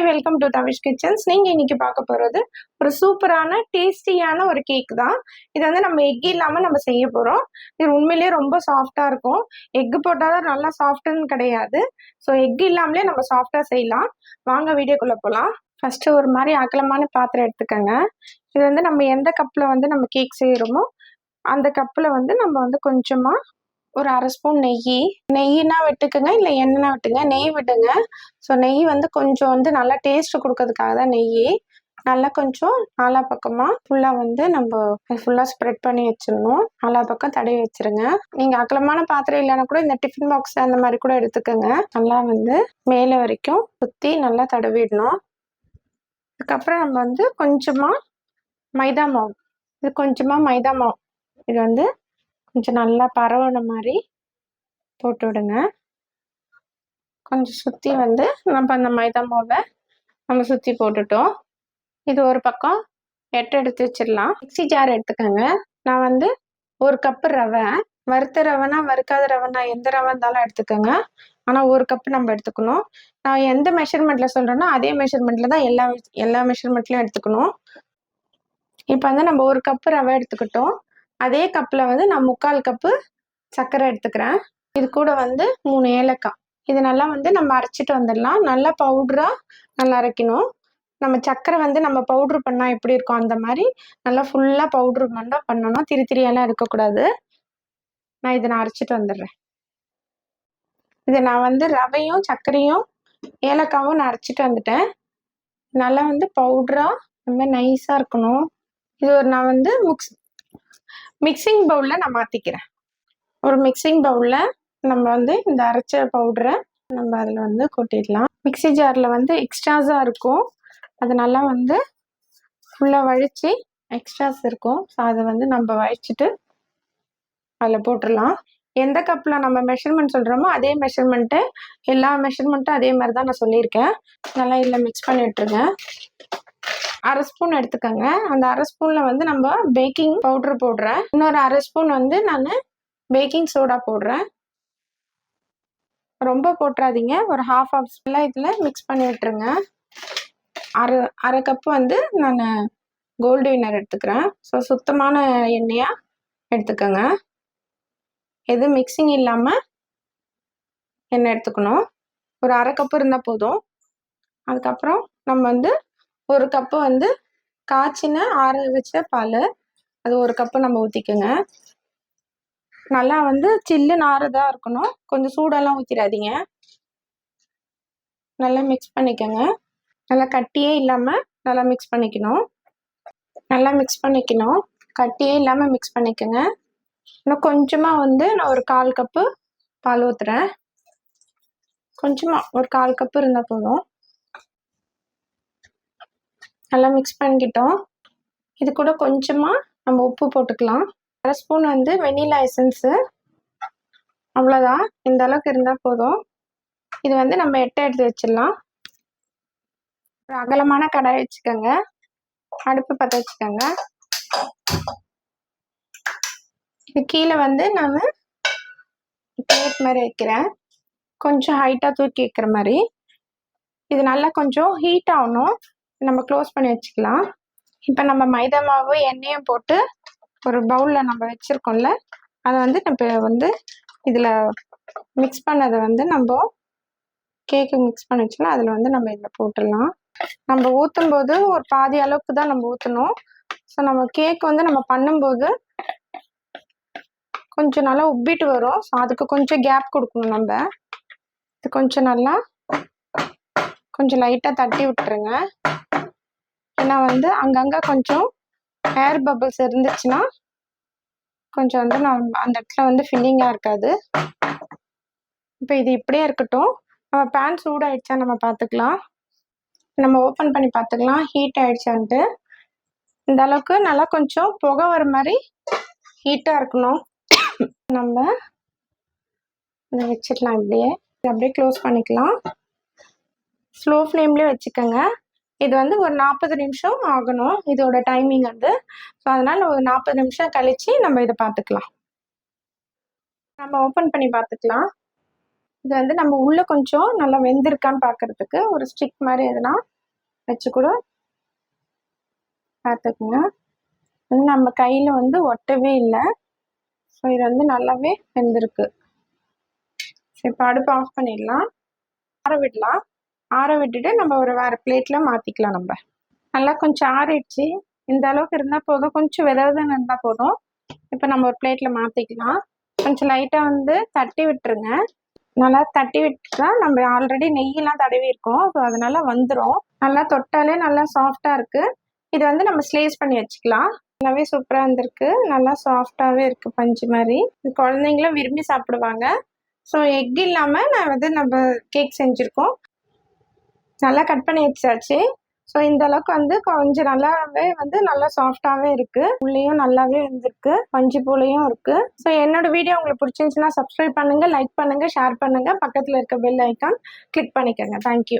Hi welcome to Thavish kitchens நீங்கள் இன்றைக்கி பார்க்க போகிறது ஒரு சூப்பரான டேஸ்டியான ஒரு கேக் தான். இது வந்து நம்ம எக் இல்லாமல் நம்ம செய்ய போகிறோம் இது உண்மையிலேயே ரொம்ப சாஃப்டாக இருக்கும். எக்கு போட்டால் தான் நல்லா சாஃப்ட்டுன்னு கிடையாது. ஸோ எக் இல்லாமலே நம்ம சாஃப்டாக செய்யலாம். வாங்க வீடியோக்குள்ளே போகலாம் ஃபஸ்ட்டு ஒரு மாதிரி அகலமான பாத்திரம் எடுத்துக்கோங்க. இது வந்து நம்ம எந்த கப்பில் வந்து நம்ம கேக் செய்கிறோமோ அந்த கப்பில் வந்து நம்ம வந்து கொஞ்சமாக ஒரு அரை ஸ்பூன் நெய். நெய்னா விட்டுக்குங்க இல்லை எண்ணெய்னா விட்டுங்க. நெய் விடுங்க. ஸோ நெய் வந்து கொஞ்சம் வந்து நல்லா டேஸ்ட் கொடுக்கறதுக்காக தான் நெய். நல்லா கொஞ்சம் நாலா பக்கமாக ஃபுல்லாக வந்து நம்ம ஃபுல்லாக ஸ்ப்ரெட் பண்ணி வச்சிடணும். நாலா பக்கம் தடவி வச்சிருங்க. நீங்கள் அகலமான பாத்திரம் இல்லைன்னா கூட இந்த டிஃபின் பாக்ஸ் அந்த மாதிரி கூட எடுத்துக்கோங்க. நல்லா வந்து மேலே வரைக்கும் சுற்றி நல்லா தடவிடணும். அதுக்கப்புறம் நம்ம வந்து கொஞ்சமாக மைதா மாவு. இது கொஞ்சமாக மைதா மாவு. இது வந்து கொஞ்சம் நல்லா பரவன மாதிரி போட்டு விடுங்க. கொஞ்சம் சுற்றி வந்து நம்ம அந்த மைதா மாவை நம்ம சுற்றி போட்டுட்டோம். இது ஒரு பக்கம் எட்டு எடுத்து வச்சிடலாம். மிக்சி ஜார் எடுத்துக்கோங்க. நான் வந்து ஒரு கப்பு ரவை வறுத்த ரவைனா வறுக்காத ரவைனா எந்த ரவை இருந்தாலும் எடுத்துக்கோங்க. ஆனால் ஒரு கப்பு நம்ம எடுத்துக்கணும். நான் எந்த மெஷர்மெண்ட்டில் சொல்கிறேன்னா அதே மெஷர்மெண்ட்டில் தான் எல்லா எல்லா மெஷர்மெண்ட்லையும் எடுத்துக்கணும். இப்போ வந்து நம்ம ஒரு கப்பு ரவை எடுத்துக்கிட்டோம். அதே கப்பில் வந்து நான் முக்கால் கப்பு சர்க்கரை எடுத்துக்கிறேன். இது கூட வந்து மூணு ஏலக்காய். இது நல்லா வந்து நம்ம அரைச்சிட்டு வந்துடலாம். நல்லா பவுட்ராக நல்லா அரைக்கணும். நம்ம சர்க்கரை வந்து நம்ம பவுட்ரு பண்ணால் எப்படி இருக்கும் அந்த மாதிரி நல்லா ஃபுல்லாக பவுட்ரு பண்ணால் பண்ணணும். திரி திரியெல்லாம் இருக்கக்கூடாது. நான் இதை நான் அரைச்சிட்டு வந்துடுறேன். இதை நான் வந்து ரவையும் சர்க்கரையும் ஏலக்காவும் நான் அரைச்சிட்டு வந்துட்டேன். நல்லா வந்து பவுட்ராக ரொம்ப நைஸாக இருக்கணும். இது ஒரு நான் வந்து மிக்ஸ் மிக்சிங் பவுலில் நான் மாற்றிக்கிறேன் ஒரு மிக்சிங் பவுலில் நம்ம வந்து இந்த அரைச்ச பவுடரை நம்ம அதில் வந்து கொட்டிடலாம். மிக்சி ஜாரில் வந்து எக்ஸ்ட்ராஸாக இருக்கும். அது நல்லா வந்து ஃபுல்லாக வழித்து எக்ஸ்ட்ராஸ் இருக்கும். ஸோ அதை வந்து நம்ம வழிச்சிட்டு அதில் போட்டுடலாம். எந்த கப்பில் நம்ம மெஷர்மெண்ட் சொல்கிறோமோ அதே மெஷர்மெண்ட்டு எல்லா மெஷர்மெண்ட்டும் அதே மாதிரி தான் நான் சொல்லியிருக்கேன். நல்லா இதில் மிக்ஸ் பண்ணிட்டுருங்க. அரை ஸ்பூன் எடுத்துக்கோங்க. அந்த அரை ஸ்பூனில் வந்து நம்ம பேக்கிங் பவுட்ரு போடுறேன். இன்னொரு அரை ஸ்பூன் வந்து நான் பேக்கிங் சோடா போடுறேன். ரொம்ப போட்டுறாதீங்க. ஒரு ஹாஃப் ஆஃப் ஸ்பூனில் இதில் மிக்ஸ் பண்ணி விட்டுருங்க. அரை அரை கப்பு வந்து நான் கோல்டு வினர் எடுத்துக்கிறேன். ஸோ சுத்தமான எண்ணெயாக எடுத்துக்கோங்க. எது மிக்சிங் இல்லாமல் எண்ணெய் எடுத்துக்கணும். ஒரு அரை கப்பு இருந்தால் போதும். அதுக்கப்புறம் நம்ம வந்து ஒரு கப்பு வந்து காய்ச்சின ஆற வச்ச பால். அது ஒரு கப்பு நம்ம ஊற்றிக்கோங்க நல்லா வந்து சில்லு நாரதாக இருக்கணும். கொஞ்சம் சூடெல்லாம் ஊற்றிடாதீங்க நல்லா மிக்ஸ் பண்ணிக்கோங்க. நல்லா கட்டியே இல்லாமல் நல்லா மிக்ஸ் பண்ணிக்கணும். நல்லா மிக்ஸ் பண்ணிக்கணும். கட்டியே இல்லாமல் மிக்ஸ் பண்ணிக்கோங்க. இன்னும் கொஞ்சமாக வந்து நான் ஒரு கால் கப்பு பால் ஊற்றுறேன் கொஞ்சமாக ஒரு கால் கப்பு இருந்தால் போதும். நல்லா மிக்ஸ் பண்ணிக்கிட்டோம். இது கூட கொஞ்சமாக நம்ம உப்பு போட்டுக்கலாம். அரை ஸ்பூன் வந்து வெனிலா எசன்ஸு அவ்வளோதான் இந்த அளவுக்கு இருந்தால் போதும். இது வந்து நம்ம எட்டை எடுத்து வச்சிடலாம். ஒரு அகலமான கடாய் வச்சுக்கோங்க. அடுப்பு பற்ற வச்சுக்கோங்க. இது கீழே வந்து நான் பிளேட் மாதிரி வைக்கிறேன். கொஞ்சம் ஹைட்டாக தூக்கி வைக்கிற மாதிரி. இது நல்லா கொஞ்சம் ஹீட் ஆகணும். நம்ம க்ளோஸ் பண்ணி வச்சுக்கலாம். இப்போ நம்ம மைதா மாவு எண்ணெயும் போட்டு ஒரு பவுலில் நம்ம வச்சுருக்கோம்ல அதை வந்து நம்ம வந்து இதில் மிக்ஸ் பண்ணதை வந்து நம்ம கேக்கு மிக்ஸ் பண்ணி வச்சோம்ல அதில் வந்து நம்ம இதில் போட்டுடலாம். நம்ம ஊற்றும் போது ஒரு பாதி அளவுக்கு தான் நம்ம ஊற்றணும் ஸோ நம்ம கேக் வந்து நம்ம பண்ணும்போது கொஞ்சம் நல்லா உப்பிட்டு வரும். ஸோ அதுக்கு கொஞ்சம் கேப் கொடுக்கணும் நம்ம. இது கொஞ்சம் நல்லா கொஞ்சம் லைட்டாக தட்டி விட்டுருங்க. ஏன்னா வந்து அங்கங்கே கொஞ்சம் ஏர் பபிள்ஸ் இருந்துச்சுன்னா கொஞ்சம் வந்து நம்ம அந்த இடத்துல வந்து ஃபில்லிங்காக இருக்காது. இப்போ இது இப்படியே இருக்கட்டும். நம்ம பேன் சூடாயிடுச்சா நம்ம பார்த்துக்கலாம் நம்ம ஓப்பன் பண்ணி பார்த்துக்கலாம் ஹீட் ஆயிடுச்சான்ட்டு. இந்த அளவுக்கு நல்லா கொஞ்சம் புகை வர மாதிரி ஹீட்டாக இருக்கணும். நம்ம இதை வச்சிடலாம் இப்படியே. இதை அப்படியே க்ளோஸ் பண்ணிக்கலாம். ஸ்லோ ஃப்ளேம்லேயே வச்சுக்கோங்க. இது வந்து ஒரு நாற்பது நிமிஷம் ஆகணும் இதோட டைமிங் வந்து. ஸோ அதனால் ஒரு நாற்பது நிமிஷம் கழித்து நம்ம இதை பார்த்துக்கலாம். நம்ம ஓப்பன் பண்ணி பார்த்துக்கலாம். இது வந்து நம்ம உள்ளே கொஞ்சம் நல்லா வெந்திருக்கான்னு பார்க்கறதுக்கு ஒரு ஸ்டிக் மாதிரி எதுனா வச்சு கூட பார்த்துக்குங்க. நம்ம கையில் வந்து ஒட்டவே இல்லை. ஸோ இது வந்து நல்லாவே வெந்திருக்கு. சரி இப்போ அடுப்பு ஆஃப் பண்ணிடலாம். ஆற விடலாம். ஆற விட்டுட்டு நம்ம ஒரு வேறு பிளேட்டில் மாற்றிக்கலாம் நம்ம. நல்லா கொஞ்சம் ஆறிடுச்சு. இந்த அளவுக்கு இருந்தால் போதும். கொஞ்சம் விதவிதன்னு இருந்தால் போதும். இப்போ நம்ம ஒரு பிளேட்டில் மாற்றிக்கலாம் கொஞ்சம் லைட்டாக வந்து தட்டி விட்டுருங்க. நல்லா தட்டி விட்டுட்டா நம்ம ஆல்ரெடி நெய்யெல்லாம் தடவி இருக்கோம். ஸோ அதனால வந்துடும் நல்லா தொட்டாலே நல்லா சாஃப்டாக இருக்குது இது வந்து நம்ம ஸ்லேஸ் பண்ணி வச்சுக்கலாம். நல்லாவே சூப்பராக இருந்திருக்கு. நல்லா சாஃப்டாகவே இருக்குது பஞ்சு மாதிரி. குழந்தைங்களும் விரும்பி சாப்பிடுவாங்க. ஸோ எக் இல்லாமல் நான் வந்து நம்ம கேக் செஞ்சுருக்கோம். நல்லா கட் பண்ணி வச்சாச்சு. ஸோ இந்த அளவுக்கு வந்து கொஞ்சம் நல்லாவே வந்து நல்லா சாஃப்டாகவே இருக்குது உள்ளேயும் நல்லாவே இருந்திருக்கு. பஞ்சு போலையும் இருக்குது ஸோ என்னோட வீடியோ உங்களுக்கு பிடிச்சிருந்துச்சுன்னா சப்ஸ்கிரைப் பண்ணுங்கள் லைக் பண்ணுங்கள் ஷேர் பண்ணுங்கள் பக்கத்தில் இருக்க பெல் ஐக்கான் கிளிக் பண்ணிக்கோங்க. Thank you